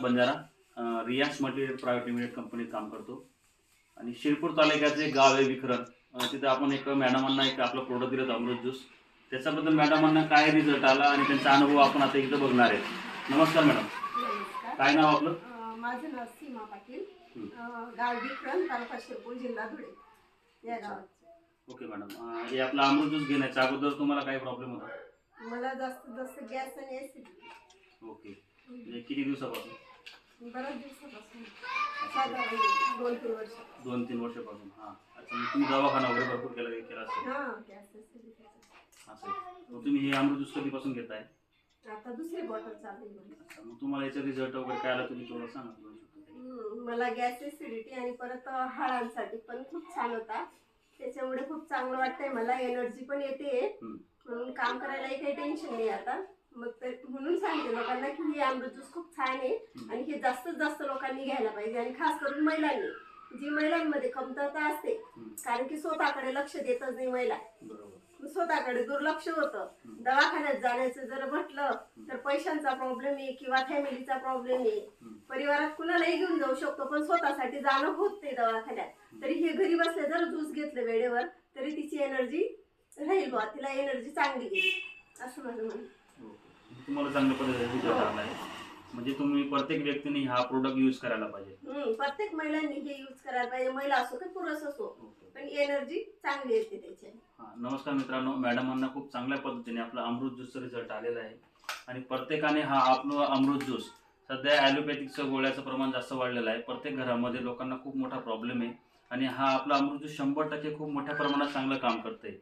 बंजारा अं, रियाक्स material private limited कंपनीत काम करतो. आणि शिरपूर तालुक्याचं एक गाव आहे अं, तिथे आपण एक मॅडमांना एक आपलं प्रोडक्ट दिलं अमृत ज्यूस त्याच्याबद्दल मॅडमांना काय रिझल्ट आला आणि त्यांचा अनुभव आपण आता इथं बघणार आहे. नमस्कार मॅडम. काय नाव आपलं? माझं नाव सीमा पाटील. गाव विक्रम तालुका शिरपूर जिल्हा धुळे. या गावात ओके मॅडम. हे आपलं अमृत ज्यूस घेण्याच्या अगोदर तुम्हाला काय प्रॉब्लेम होता? मला जास्तीत जास्त गॅस आणि ओके. म्हणजे किती दिवसापासून? बऱ्याच दिवसापासून साधारण दोन तीन वर्ष दोन तीन वर्षापासून हां. अच्छा मग तुम्ही दवाखाना वगैरे भरपूर केला केला असेल. हा असं आहे. मग तुम्ही हे अमृत ज्यूस कधीपासून घेताय? आता दुसरी बॉटल चालू आहे माझी. अच्छा मग तुम्हाला याचा रिझल्ट वगैरे काय आला तुम्ही थोडं सांगा दोन मला गॅस ऍसिडिटी आणि परत हाडांसाठी पण खूप छान होता. त्याच्यामुळे खूप चांगलं वाटतंय. मला एनर्जी पण येते. म्हणून काम करायलाही काही टेन्शन नाही आता. मग ते म्हणून सांगते लोकांना की ही अमृत ज्यूस खूप छान आहे. आणि हे जास्तीत जास्त लोकांनी घ्यायला पाहिजे आणि खास करून महिलांनी जी महिलांमध्ये कमतरता असते. कारण की स्वतःकडे लक्ष देतच नाही महिला स्वतःकडे दुर्लक्ष होतं. दवाखान्यात जाण्याचं जर म्हटलं तर पैशांचा प्रॉब्लेम आहे किंवा फॅमिलीचा प्रॉब्लेम आहे. परिवारात कुणालाही घेऊन जाऊ शकतो पण स्वतःसाठी जाणं होत नाही दवाखान्यात तरी हे घरी बसले जर ज्यूस घेतलं वेळेवर तरी तिची एनर्जी राहील बा तिला एनर्जी चांगली येईल असं माझं म्हणणं. तुम्हाला चांगल्या पद्धतीने रिझल्ट आला आहे. म्हणजे तुम्ही प्रत्येक व्यक्तीने हा प्रोडक्ट यूज करायला पाहिजे. हम्म, प्रत्येक महिलांनी हे यूज करायला पाहिजे. महिला असो की पुरुष असो. ओके. पण एनर्जी चांगली येते त्याची हा नमस्कार मित्रांनो. मॅडमांना खूप चांगल्या पद्धतीने आपला अमृत ज्यूसचा रिझल्ट आलेला आहे. आणि प्रत्येकाने हा आपलं अमृत ज्यूस सध्या ॲलोपॅथिकचं गोळ्याचं प्रमाण जास्त वाढलेलं आहे. प्रत्येक घरामध्ये लोकांना खूप मोठा प्रॉब्लेम आहे. आणि हा आपला अमृत ज्यूस शंभर टक्के खूप मोठ्या प्रमाणात चांगलं काम करते